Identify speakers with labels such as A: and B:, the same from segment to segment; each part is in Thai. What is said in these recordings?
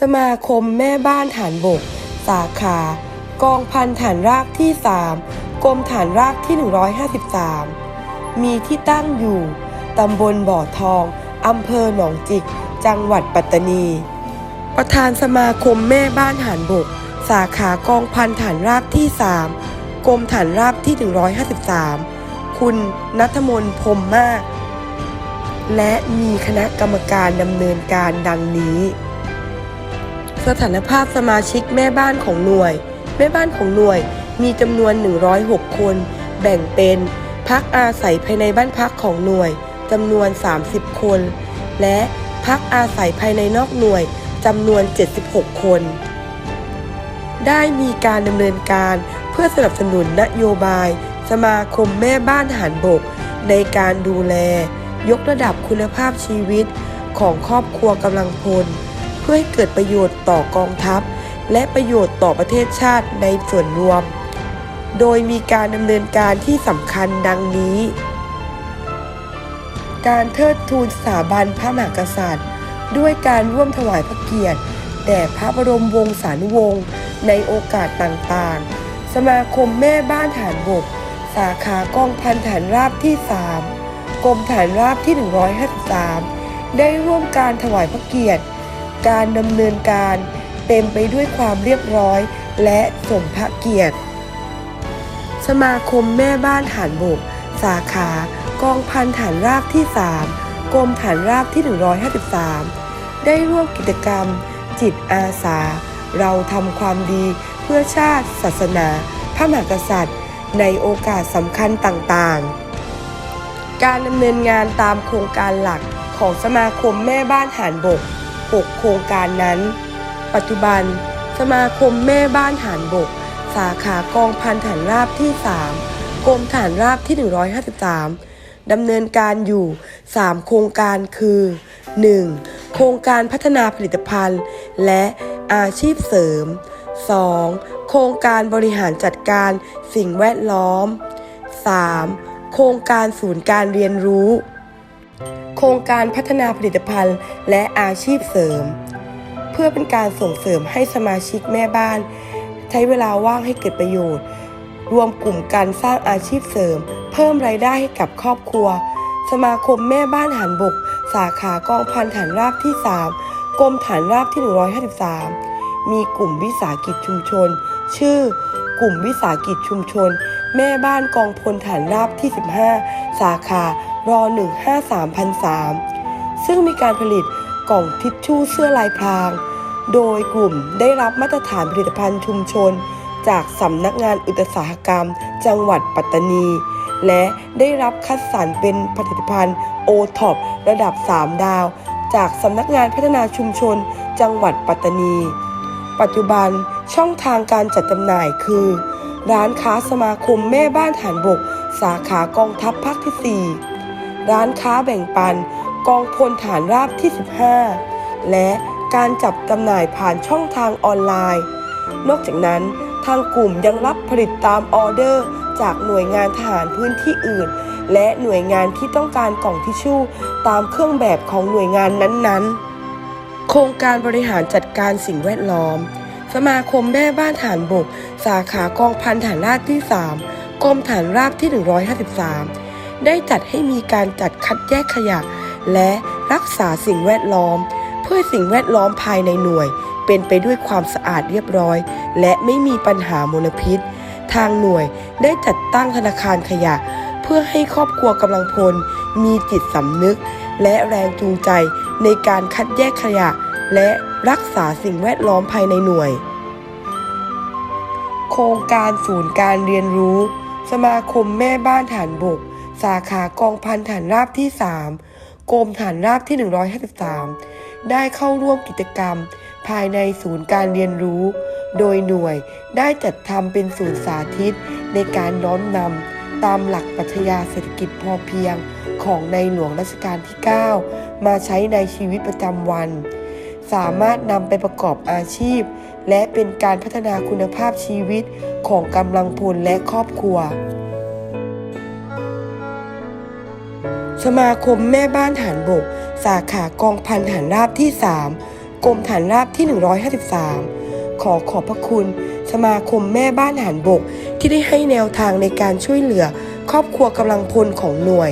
A: สมาคมแม่บ้านฐานบก สาขา กองพันฐานราบที่ 3 กรมฐานราบที่ 153 มีที่ตั้งอยู่ ตำบลบ่อทอง อำเภอหนองจิก จังหวัดปัตตานี ประธานสมาคมแม่บ้านฐานบก สาขากองพันฐานราบที่ 3 กรมฐานราบที่ 153 คุณนัทมนพรมมาก และมีคณะกรรมการดำเนินการดังนี้ สถานภาพสมาชิกแม่บ้านของหน่วย แม่บ้านของหน่วยมีจำนวน 106 คน แบ่งเป็นพักอาศัยภายในบ้านพักของหน่วยจำนวน 30 คน และพักอาศัยภายในนอกหน่วยจำนวน 76 คน ได้มีการดำเนินการเพื่อสนับสนุนนโยบาย สมาคมแม่บ้านทหารบก ในการดูแล ยกระดับคุณภาพชีวิตของครอบครัวกำลังพล เพื่อให้เกิดประโยชน์ต่อกองทัพ และประโยชน์ต่อประเทศชาติในส่วนรวม โดยมีการดำเนินการที่สำคัญดังนี้ การเทิดทูนสถาบันพระมหากษัตริย์ ด้วยการร่วมถวายพระเกียรติแด่พระบรมวงศานุวงศ์ในโอกาสต่างๆ สมาคมแม่บ้านฐานบก สาขากองพันฐานราบที่ 3 กรมฐานราบที่ 153 ได้ร่วมการถวายพระเกียรติ การดำเนินการเต็มไปด้วยความเรียบร้อยและสมพระเกียรติ สมาคมแม่บ้านฐานบก สาขากองพันฐานราบที่ 3 กรมฐานราบที่ 153 ได้ร่วมกิจกรรม จิตอาสา เราทำความดีเพื่อชาติ ศาสนา พระมหากษัตริย์ ในโอกาสสำคัญต่างๆ การดำเนินงานตามโครงการหลักของสมาคมแม่บ้านฐานบก 6 โครงการนั้น ปัจจุบัน สมาคมแม่บ้านฐานบก สาขากองพันฐานราบที่ 3 กรมฐานราบที่ 153ดำเนินการอยู่ 3 โครงการคือ 1. โครงการพัฒนาผลิตภัณฑ์ และอาชีพเสริม 2. โครงการบริหารจัดการสิ่งแวดล้อม 3. โครงการศูนย์การเรียนรู้ ครงการพัฒนาผลิตภัณฑ์และอาชีพเสริม เพื่อเป็นการส่งเสริมให้สมาชิกแม่บ้าน ใช้เวลาว่างให้เกิดประโยชน์ รวมกลุ่มการสร้างอาชีพเสริม เพิ่มรายได้ให้กับครอบครัว สมาคมแม่บ้านหันบก สาขากองพันฐานราบที่ 3 กรมฐานราบที่ 153 มีกลุ่มวิสาหกิจชุมชน ชื่อกลุ่มวิสาหกิจชุมชน แม่บ้านกองพลฐานราบที่ 15 สาขา รอ153,003 ซึ่งมีการผลิตกล่องทิชชู่เสื้อลายพราง โดยกลุ่มได้รับมาตรฐานผลิตภัณฑ์ชุมชน จากสำนักงานอุตสาหกรรม จังหวัดปัตตานี และได้รับคัดสรรเป็นผลิตภัณฑ์โอท็อประดับ 3 ดาว จากสำนักงานพัฒนาชุมชน จังหวัดปัตตานี ปัจจุบันช่องทางการจัดจำหน่ายคือ ร้านค้าสมาคมแม่บ้านฐานบก สาขากองทัพภาคที่ 4 ร้านค้าแบ่งปัน กองพลฐานราบที่ 15 และการจับจำหน่ายผ่านช่องทางออนไลน์ นอกจากนั้นทางกลุ่มยังรับผลิตตามออเดอร์ จากหน่วยงานทหารพื้นที่อื่น และหน่วยงานที่ต้องการกล่องทิชชู่ตามเครื่องแบบของหน่วยงานนั้นๆ โครงการบริหารจัดการสิ่งแวดล้อม สมาคมแม่บ้านฐานบก สาขากองพันฐานราบที่ 3กรมฐานราบที่ 153 ได้จัดให้มีการจัดคัดแยกขยะ และรักษาสิ่งแวดล้อม เพื่อสิ่งแวดล้อมภายในหน่วย เป็นไปด้วยความสะอาดเรียบร้อย และไม่มีปัญหามลพิษ ทางหน่วยได้จัดตั้งธนาคารขยะ เพื่อให้ครอบครัวกำลังพล มีจิตสำนึก และแรงจูงใจในการคัดแยกขยะ และรักษาสิ่งแวดล้อมภายในหน่วย โครงการศูนย์การเรียนรู้ สมาคมแม่บ้านฐานบก สาขากองพันฐานราบที่ 3 กรมฐานราบที่ 153 ได้เข้าร่วมกิจกรรม ภายในศูนย์การเรียนรู้ โดยหน่วยได้จัดทำเป็นศูนย์สาธิต ในการน้อมนำตามหลักปรัชญาเศรษฐกิจพอเพียงของในหลวงรัชกาลที่ 9 มาใช้ในชีวิตประจำวัน สามารถนำไปประกอบอาชีพ และเป็นการพัฒนาคุณภาพชีวิตของกำลังพลและครอบครัว สมาคมแม่บ้านฐานบก สาขากองพันฐานราบที่ 3 กรมฐานราบที่ 153 ขอขอบพระคุณ สมาคมแม่บ้านทหารบกที่ได้ให้แนวทางในการช่วยเหลือ ครอบครัวกำลังพลของหน่วย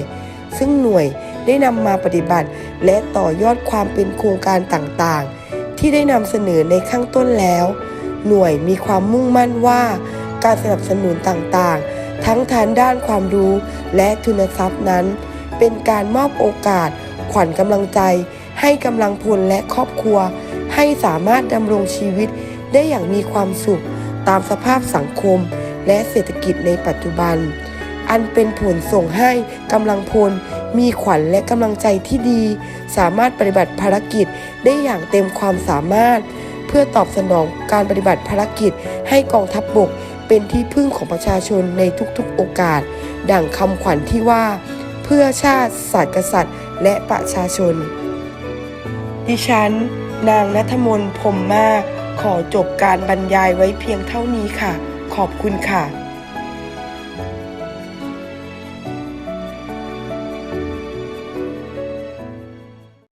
A: ซึ่งหน่วยได้นำมาปฏิบัติ และต่อยอดความเป็นโครงการต่างๆ ที่ได้นำเสนอในข้างต้นแล้ว หน่วยมีความมุ่งมั่นว่า การสนับสนุนต่างๆ ทั้งทางด้านความรู้และทุนทรัพย์นั้น เป็นการมอบโอกาส ขวัญกำลังใจ ให้กำลังพลและครอบครัว ให้สามารถดำรงชีวิตได้อย่างมีความสุข ตามสภาพสังคม และเศรษฐกิจในปัจจุบัน อันเป็นผลส่งให้กำลังพล มีขวัญและกำลังใจที่ดี สามารถปฏิบัติภารกิจได้อย่างเต็มความสามารถ เพื่อตอบสนองการปฏิบัติภารกิจ ให้กองทัพบบกเป็นที่พึ่งของประชาชนในทุกๆโอกาส ดังคำขวัญที่ว่า พื่อชาติศาสตร์กษัตริย์ และประชาชน ดิฉัน นางนัทมนพรมมาก ขอจบการบรรยายไว้เพียงเท่านี้ค่ะ ขอบคุณค่ะ